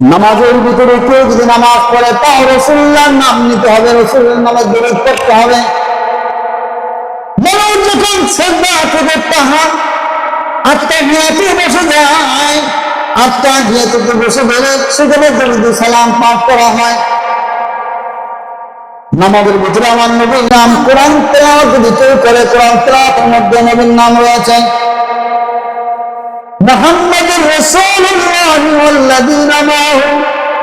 নামাজের ভিতরে কেউ যদি নামাজ পড়ে, তাও রসুল্লার নাম নিতে হবে রসুল্লার নামাজ বিরোধ করতে হবে। যখন তাহা আত্মা বসে যায় আত্মা বসে সেখানে সালাম পাঠ করা হয়। নামাজের ভিতরে আমার নবীর নাম কোরআন তেলাও যদি কেউ করে, কোরআন মধ্যে নবীর নাম রয়েছে। মোহাম্মদ রসুল্লাহ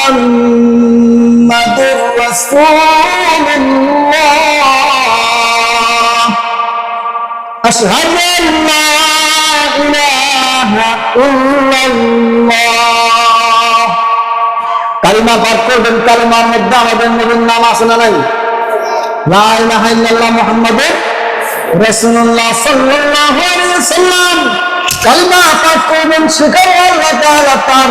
محمد رسول الله أشهد أن لا إله إلا الله কালিমা পাঠ করবেন কালিমার মধ্যে আমাদের নবীর নাম আছে না নাই লা ইলাহা ইল্লাল্লাহ মুহাম্মাদুর রাসূলুল্লাহ সাল্লাল্লাহু আলাইহি ওয়াসাল্লাম কালিমা পাঠ করবেন সেখানে আল্লাহ তাআলা তার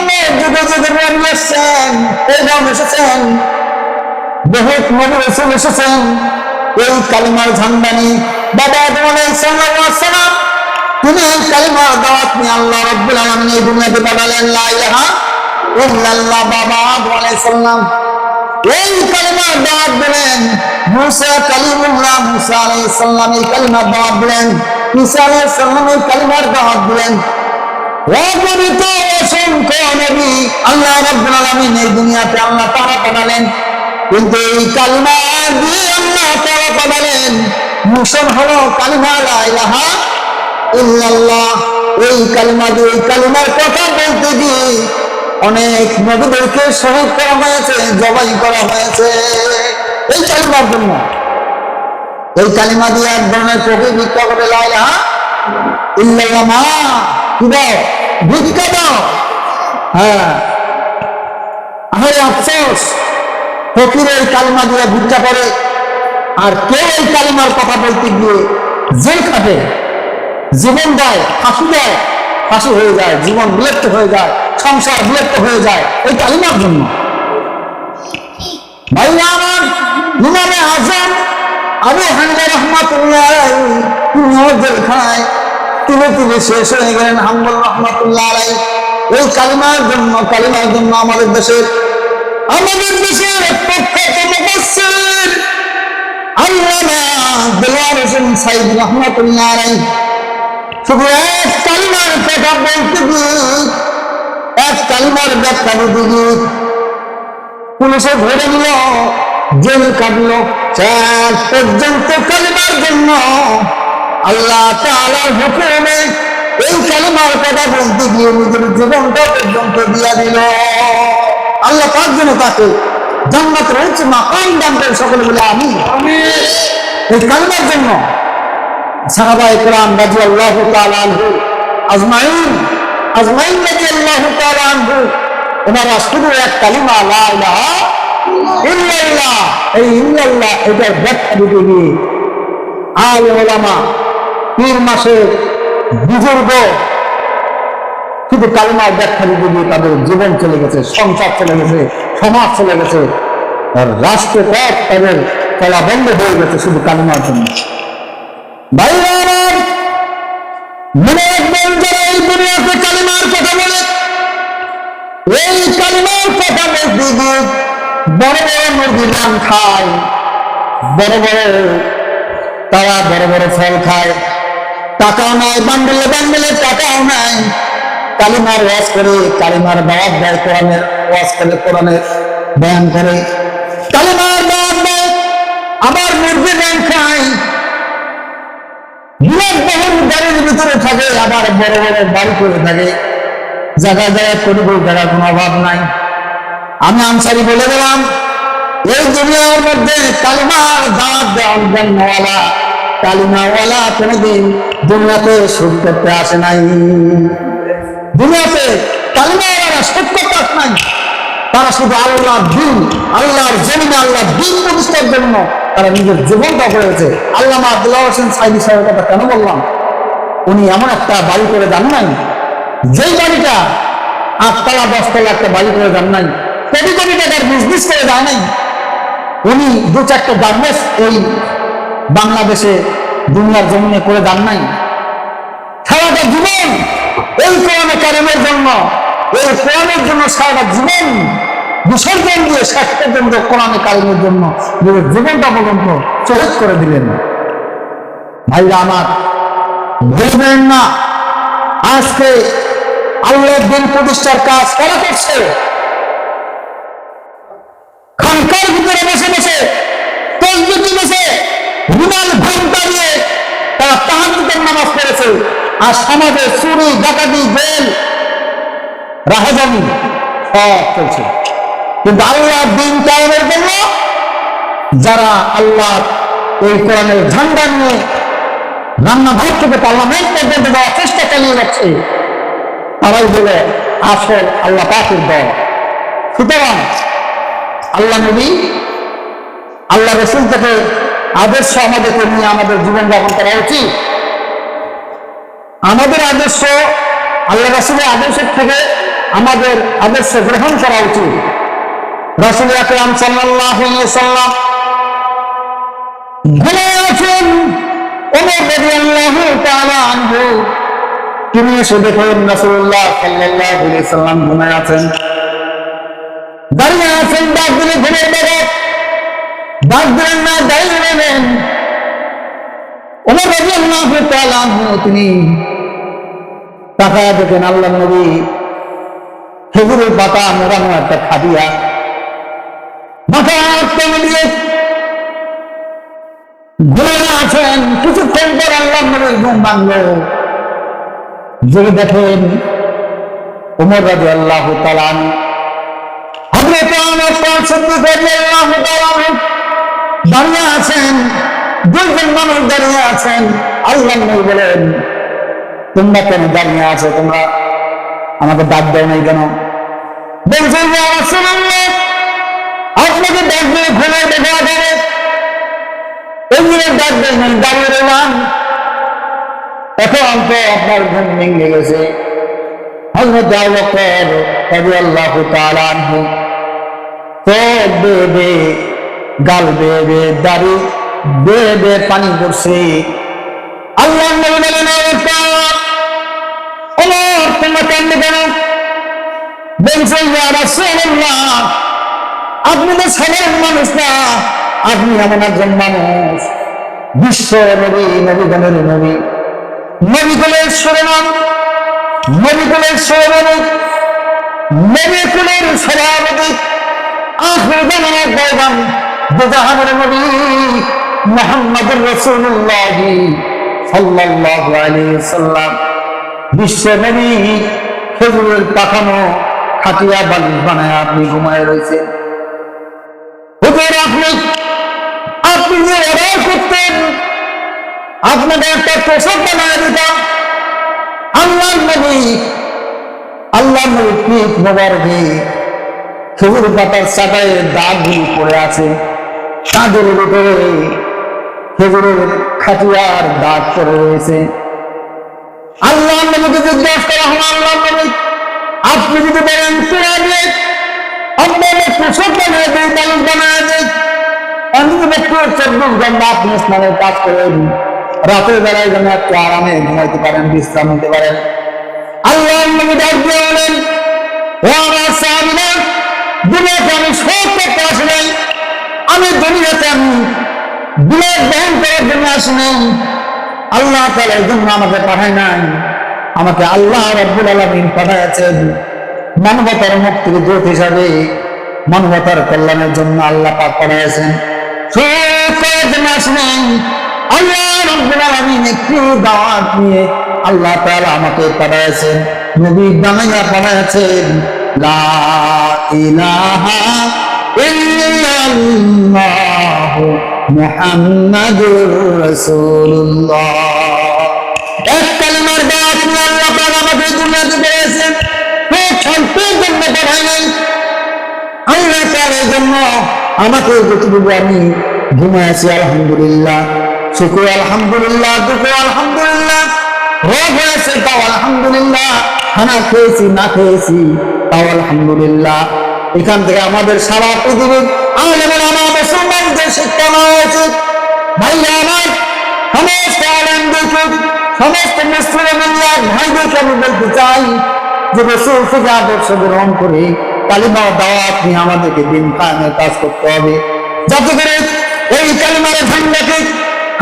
জন্য যুগে যুগে নবী এসেছেন পেগাম এসেছেন বহুত নবী রসুল এসেছেন এই কালিমার ঝান্ডা নিয়ে বাবা আদম আলাইহিস সালাম তিনি কালিমার দাওয়াত নিয়ে আল্লাহ রাব্বুল আলামিন এই দুনিয়াতে পাঠালেন লা ইল্লাল্লাহ বাবা আদম আলাইহিস সালাম এই কালিমার দাওয়াত দিলেন মুসা কালিমুল্লাহ মুসা আলাইহিস সালাম এই কালিমার দাওয়াত দিলেন ঈসা আলাইহিস সালাম এই কালিমার দাওয়াত দিলেন। অগণিত অসংখ্য নবী। আল্লাহ রাব্বুল আলামিন এই দুনিয়াতে আল্লাহ তাআলা পাঠালেন। কিন্তু এই কালিমা দিয়ে আল্লাহ তাআলা পাঠালেন। মিশন হলো কালিমা লা ইলাহা ইল্লাল্লাহ। এই কালিমা কথা বলতে গিয়ে অনেক নবীদেরকে শহীদ করা হয়েছে, জবাই করা হয়েছে। এই কালিমার জন্য। এই কালিমা দিয়ে এক ধরনের চোখে ভিক্ষা করে লা ইলাহা ইল্লাল্লাহ মা। কি দাও ভিক্ষা দাও। হ্যাঁ। আরে আফসোস ফকিরের কালিমা দিয়ে ভিক্ষা করে আর কেউ এই কালিমার কথা বলতে গিয়ে জেল খাটে জীবন দেয়, ফাঁসি দেয়। ফাঁসি হয়ে যায়, জীবন বিলুপ্ত হয়ে যায়, সংসার বিলুপ্ত হয়ে যায় এই কালিমার জন্য। ভাইরা আমার, ইমামে আজম আবু হানিফা রহমাতুল্লাহ জেলখানায় তিনি তিনি শেষ হয়ে গেলেন হাম্বুল রহমাতুল্লাহ আলাই এই কালিমার জন্য কালিমার জন্য আমাদের দেশের আমাদের দেশের প্রখ্যাত মুফাসসির আল্লামা দেওয়ার হোসেন সাইদ রহমাতুল্লাহ আলাই শুধু এক কালিমার কথা বলতে এক কালিমার ব্যাখ্যা গিয়ে পুলিশে ধরে নিল, জেল কাটলো। চার পর্যন্ত কালিমার জন্য আল্লাহ তাআলার হুকুমে এই কালিমার কথা বলতে গিয়ে নিজের জীবনটা পর্যন্ত দিয়া দিল। আল্লাহ তার জন্য তাকে জান্নাত রয়েছে মাকাম দান করে সকলে বলে আমি এই কালিমার জন্য সাহাবা ইকরাম রাদিয়াল্লাহু তাআলা আনহু আজমাইন আজমাইন রাদিয়াল্লাহু তাআলা আনহু ওনারা শুধু এক কালিমা লা ইলাহা ইল্লাল্লাহ। এই ইল্লাল্লাহ এটার ব্যাখ্যা দিতে গিয়ে আল ওলামা পীর মাসের বুজুর্গ। শুধু কালিমার ব্যাখ্যা দিতে গিয়ে তাদের জীবন চলে গেছে, সংসার চলে গেছে, সমাজ চলে গেছে। আর রাষ্ট্রপথ তাদের বন্ধ হয়ে গেছে শুধু কালিমার জন্য। নাম খায় তারা বড় বড় ফল খায়। টাকাও নাই, বান্ডেলে বান্ডেলে টাকাও নাই। কালিমার ওয়াজ করে, কালিমার দাওয়াত দেয় কোরআনের ওয়াজ করে কোরআনের বয়ান করে। কালিমার দাওয়াত দেয় আবার মুরগি ব্যাং খায়। বিলাসবহুল গাড়ির ভিতরে থাকে, আবার বড় বড় বাড়ি করে থাকে। জায়গায় জায়গায় কোটি টাকার কোনো অভাব নাই। আমি আনসারি বলে দিলাম এই দুনিয়ার মধ্যে কালিমার দাঁত দেওয়ান জন্মওয়ালা কালিমাওয়ালা কোনোদিন দুনিয়াতে সুখ করতে আসে নাই। দুনিয়াতে কালিমাওয়ালা সুখ করতে আসে নাই। তারা শুধু আল্লাহর দিন, আল্লাহর জমিনে, আল্লাহর দিন প্রতিষ্ঠার জন্য তারা নিজের জীবন জীবনটা করেছে। আল্লাহ আব্দুল্লাহ হোসেন সাইদি সাহেবের কথা কেন বললাম? উনি এমন একটা বাড়ি করে যান নাই। যেই বাড়িটা আটতলা, দশতলা একটা বাড়ি করে যান নাই। কোটি কোটি টাকার বিজনেস করে যায় নাই। উনি দু চারটে গার্মেন্টস এই বাংলাদেশে দুনিয়ার জমিনে করে যান নাই। সারাটা জীবন এই কোরআনে কারেমের জন্য এই কোরআনের জন্য সারাটা জীবন বিসর্জন দিয়ে শেষ পর্যন্ত কোরআনে কারিমের জন্য নিজের জীবনটা পর্যন্ত শহীদ করে দিলেন। ভাইরা আমার বুঝবেন না? আজকে আল্লাহর দিন প্রতিষ্ঠার কাজ করা করছে? খানকার ভিতরে বসে বসে তসবিটি বসে রুমাল ঘণ্টা দিয়ে তারা তাহাজুদের নামাজ আর সমাজে চুরি, ডাকাতি, জেল, রাহাজানি সব চলছে। কিন্তু আল্লাহ দিন কায়েমের জন্য যারা আল্লাহ এই কোরআনের ঝান্ডা নিয়ে রান্নাঘর থেকে পার্লামেন্ট পর্যন্ত দেওয়ার চেষ্টা চালিয়ে যাচ্ছে, তারাই বলে আসল আল্লাহ পাকের দল। সুতরাং আল্লাহ নবী, আল্লাহ রসুল থেকে আদর্শ আমাদেরকে নিয়ে আমাদের জীবন যাপন করা উচিত। আমাদের আদর্শ আল্লাহ রসুলের আদর্শের থেকে আমাদের আদর্শ গ্রহণ করা উচিত। রসুল আকরাম সাল্লাম ঘুরে আছেন তিনি এসে দেখেন রাসূলুল্লাহ সাল্লাল্লাহু আলাইহি সাল্লাম ঘুমায় আছেন। দাঁড়িয়ে আছেন ডাক দিলে ঘুমের বেড়ে ডাক দিলেন না নেবেন। ওমর তাআলা আনহু, তিনি তাকায় দেখেন আল্লাহ নবী খেজুরের পাতা মোড়ানো একটা খাদিয়া। মাথা টেনে দিয়ে ঘুরে আছেন, কিছুক্ষণ পর আল্লাহ নবীর ঘুম ভাঙল। জেগে দেখেন উমর রাজি আল্লাহ তালান হজরত আমার পাঁচ আল্লাহ তালান দাঁড়িয়ে আছেন, দুইজন মানুষ দাঁড়িয়ে আছেন, আল্লাহ নবী বলেন, তোমরা কেন দাঁড়িয়ে আছো? তোমরা আমাকে ডাক দেয় নাই কেন? বলছেন যে আপনাকে ডাক দিয়ে ঘুরে দেখা যাবে এমনি ডাক দেয় নাই দাঁড়িয়ে রইলাম। এখন তো আপনার ঘুম ভেঙে গেছে। হযরত আবু বকর বেয়ে বেয়ে গাল বেয়ে বেয়ে দাড়ি বেয়ে বেয়ে পানি পড়ছে। আল্লাহ নবী বলেন "ও বকর, ওমর তোমরা কান্দে কেন বলছেন ইয়া রাসূলুল্লাহ আপনি তো সাধারণ মানুষ না আপনি এমন একজন মানুষ। বিশ্ব নবী নবীগণের নবী। নবীকুলের শিরোনাম নবীকুলের শিরোনামী নবীকুলের সভাপতি আখের জামানের পয়গাম দুজাহানের নবী মোহাম্মদুর রাসূলুল্লাহ সাল্লাল্লাহু সাল্লাম বিশ্ব নবী খেজুরের পাখানো খাটিয়া বালিশ বানায় আপনি ঘুমায় রয়েছে হুজুর, আপনি আপনি যে অর্ডার করতেন, আপনাকে একটা পোশাক বানায় দিতাম। আল্লাহ নবী আল্লাহ নবী পিঠ মোবারকে খেজুর পাতার চাটায় দাগগুলি পড়ে আছে। তাদের উপরে খেজুরের খাটিয়ার দাগ পড়ে রয়েছে। আল্লাহ নবীকে জিজ্ঞাসা করা হলো আল্লাহ নবী, আপনি যদি বলেন দিয়ে আপনাকে পোশাক বানিয়ে দিই মানুষ বানিয়ে দিই আমি একটু চব্বিশ ঘণ্টা আপনি স্নানের কাজ করেন রাতের বেলায় যেন একটু আরামে ঘুমাইতে পারেন, বিশ্রাম নিতে পারেন। আল্লাহ নবী ডাক দিয়ে বলেন, ও আমার সাহাবিরা, দুনিয়াতে আমি সব করতে আসি নাই আমি দুনিয়াতে আমি বিরাট বহন করার জন্য আসি নাই আল্লাহ তালা এই জন্য আমাকে পাঠায় নাই। আমাকে আল্লাহ রব্বুল আলমিন পাঠাইছেন মানবতার মুক্তির দূত হিসাবে মানবতার কল্যাণের জন্য আল্লাহ পাক নেই আল্লাহ নিয়ে আল্লাহ আমাকে আমাকে যতটুকু আমি ঘুমায় আছি, আলহামদুলিল্লাহ। শুক্র, আলহামদুলিল্লাহ দুঃখ আলহামদুলিল্লাহ। রোগ হয়েছে তাও আলহামদুলিল্লাহ। খানা খেয়েছি, না খেয়েছি, তাও আলহামদুলিল্লাহ। এখান থেকে আমাদের সারা পৃথিবীর আলেমের আমার মুসলমানদের শিক্ষা নেওয়া উচিত ভাইয়া আমার, সমস্ত আলেম দেখুন, সমস্ত মুসলিমের ভাইদেরকে আমি বলতে চাই যে রসুল থেকে আদর্শ গ্রহণ করে কালিমা দাওয়াত নিয়ে আমাদেরকে দিন কায়েমের কাজ করতে হবে। যাতে করে এই কালিমার ঝান্ডাকে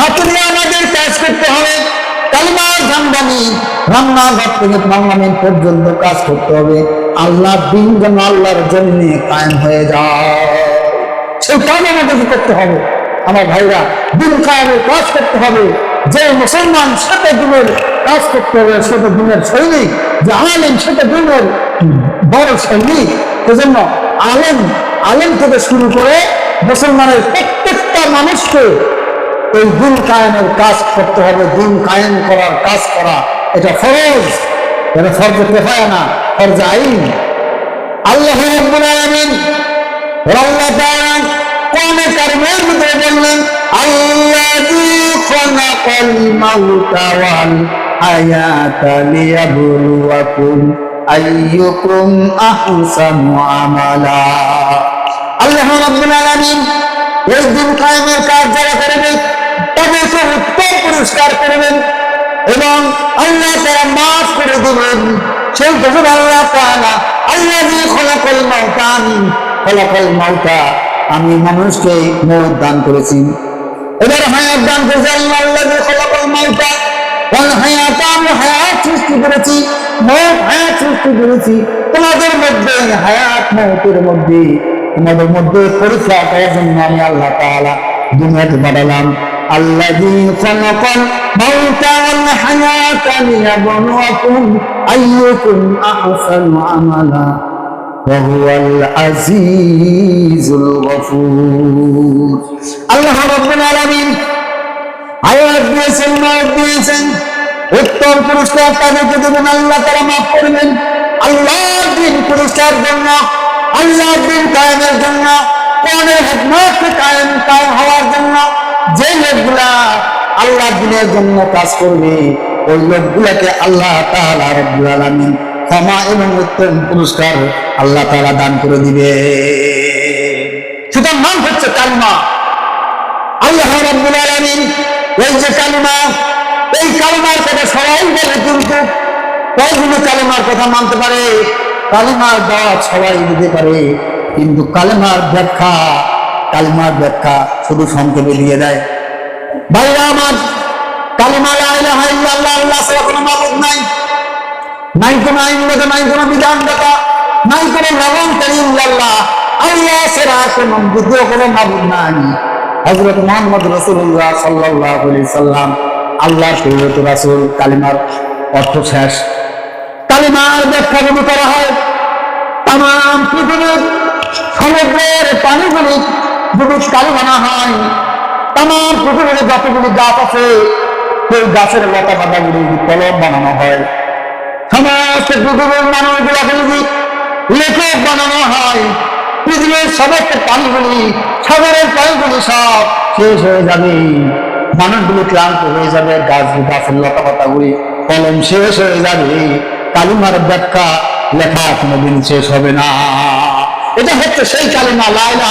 হাতে নিয়ে আমাদের কাজ করতে হবে। কালিমার ঝান্ডা নিয়ে রান্নাঘর থেকে পার্লামেন্ট পর্যন্ত কাজ করতে হবে। আল্লাহ আল্লাহর জন্য কায়েম হয়ে যায়। আমাদেরকে করতে হবে। আমার ভাইরা, দিন কাজ করতে হবে। যে মুসলমান সাথে দিনের কাজ করতে হবে সেটা দিনের সৈনিক। যে আলেম সেটা দিনের বড় সৈনিক। সেজন্য আলেম থেকে শুরু করে মুসলমানের প্রত্যেকটা মানুষকে এই দিন কায়েমের কাজ করতে হবে, দিন কায়েম করার কাজ করা। এটা ফরজ। এটা ফরজ কেফায় না? ফরজ আইন। আল্লাহ রাব্বুল আলামিন আল্লাহ তাআলা কোরআনে কারিমের ভিতরে বললেন, আল্লাযী খালাকাল মাউতা ওয়াল হায়াতা লিয়াবলুয়াকুম আইয়ুকুম আহসানু আমালা। আল্লাহ রাব্বুল আলামিন এই দিন কায়েমের কাজ যারা করবে তাদেরকে উত্তম পুরস্কার করবেন এবং আল্লাহ তারা মাফ করে দেবেন সেই তখন আল্লাহ তাআলা আল্লাহ দিয়ে খলাকল মাউতা, আমি খলাকল মাউতা, আমি মানুষকে মৌত দান করেছি। এবার হায়াত দান করেছি আল্লাহ আল্লাহ দিয়ে খলাকল মাউতা, কারণ হায়াত, আমি হায়াত সৃষ্টি করেছি মৌত হায়াত সৃষ্টি করেছি। তোমাদের মধ্যে হায়াত মৌতের মধ্যে, তোমাদের মধ্যে পরীক্ষা করার জন্য আমি আল্লাহ তাআলা দুনিয়াতে পাঠালাম। الذي خلق الموت والحياة ليبلوكم أيكم أحسن عملا وهو العزيز الغفور الله رب العالمين আয়াত দিয়েছেন মাফ দিয়েছেন উত্তম পুরস্কার তাদেরকে দেবেন আল্লাহ তারা মাফ করবেন আল্লাহ দিন পুরস্কার জন্য আল্লাহ দিন কায়েমের জন্য কোরআনের হিকমত কায়েম কায়েম হওয়ার জন্য যে লোকগুলা আল্লাহ দিনের জন্য কাজ করবে, ওই লোকগুলাকে আল্লাহ রব্বুল আলামিন ক্ষমা এবং উত্তম পুরস্কার আল্লাহ তাআলা দান করে দিবে। সেটার নাম হচ্ছে কালমা। আল্লাহ রাব্বুল আলামিন এই যে কালিমা, এই কালিমার কথা সবাই বলে, কিন্তু কালিমার কথা মানতে পারে? কালেমার দাওয়াত সবাই দিতে পারে, কিন্তু কালেমার ব্যাখ্যা কালিমার ব্যাখ্যা শুধু সংক্ষেপে দিয়ে দেয়। ভাইরা আমার, কালিমা ইলাহা ইল্লাল্লাহ, আল্লাহ ছাড়া কোনো মাবুদ নাই। নাই কোনো আইন দাতা নাই কোনো বিধান দাতা নাই কোনো লবণ ইল্লাল্লাহ আল্লাহ। ছাড়া কোনো দ্বিতীয় কোনো মাবুদ নাই। হযরত মুহাম্মদ রাসূলুল্লাহ সাল্লাল্লাহু আলাইহি সাল্লাম, আল্লাহর শরীয়ত রাসূল, কালিমার অর্থ শেষ। কালিমার ব্যাখ্যা যদি করা হয় তাম পৃথিবীর সমুদ্রের পানিগুলি যদি কালিমা না হয়। তাম পৃথিবীর যতগুলি গাছ আছে, সেই গাছের লতা পাতাগুলি কলম বানানো হয় সমস্ত পৃথিবীর মানুষগুলোকে যদি লেখক বানানো হয়, পৃথিবীর সমস্ত পানিগুলি, সাগরের পানিগুলি সব শেষ হয়ে যাবে। মানুষগুলি ক্লান্ত হয়ে যাবে, গাছ গাছের লতা পাতাগুলি কলম শেষ হয়ে যাবে। কালিমার ব্যাখ্যা লেখা কোনোদিন শেষ হবে না। এটা হচ্ছে সেই কালিমা লাইলা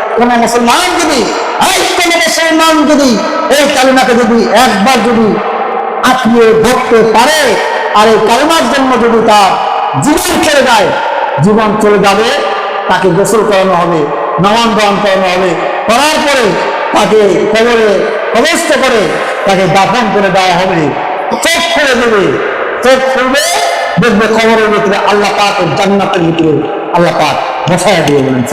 কোন মুসলমান যদি কোন মুসলমান যদি এই কালিমাকে যদি একবার যদি আঁকড়িয়ে ধরতে পারে, আর এই কালিমার জন্য যদি তার জীবন চলে যায় জীবন চলে যাবে, তাকে গোসল করানো হবে নামান দান করানো হবে, করার পরে তাকে কবরে প্রবেশ করে তাকে দাফন করে দেওয়া হবে। চোখ খুলে দেবে, চোখ খুলবে, দেখবে কবরের ভিতরে আল্লাহ পাক জান্নাতের ভিতরে আল্লাহ পাক বসায় দিয়ে বলেন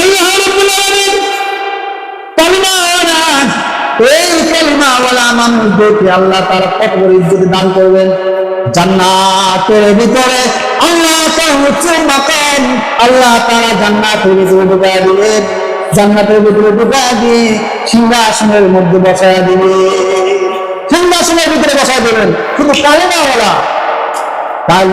আল্লাহ রাব্বুল এই কালিমাওয়ালা মানুষদেরকে আল্লাহ তারা কত বড় ইজ্জত দান করবেন। জান্নাতের ভিতরে আল্লাহ তার উচ্চ মাকাম আল্লাহ তারা জান্নাতের ভিতরে দিবেন। জান্নাতের ভিতরে দিয়ে সিংহাসনের মধ্যে বসায় দিবে সিংহাসনের ভিতরে বসায় দিবেন। কিন্তু কালিমাওয়ালা তার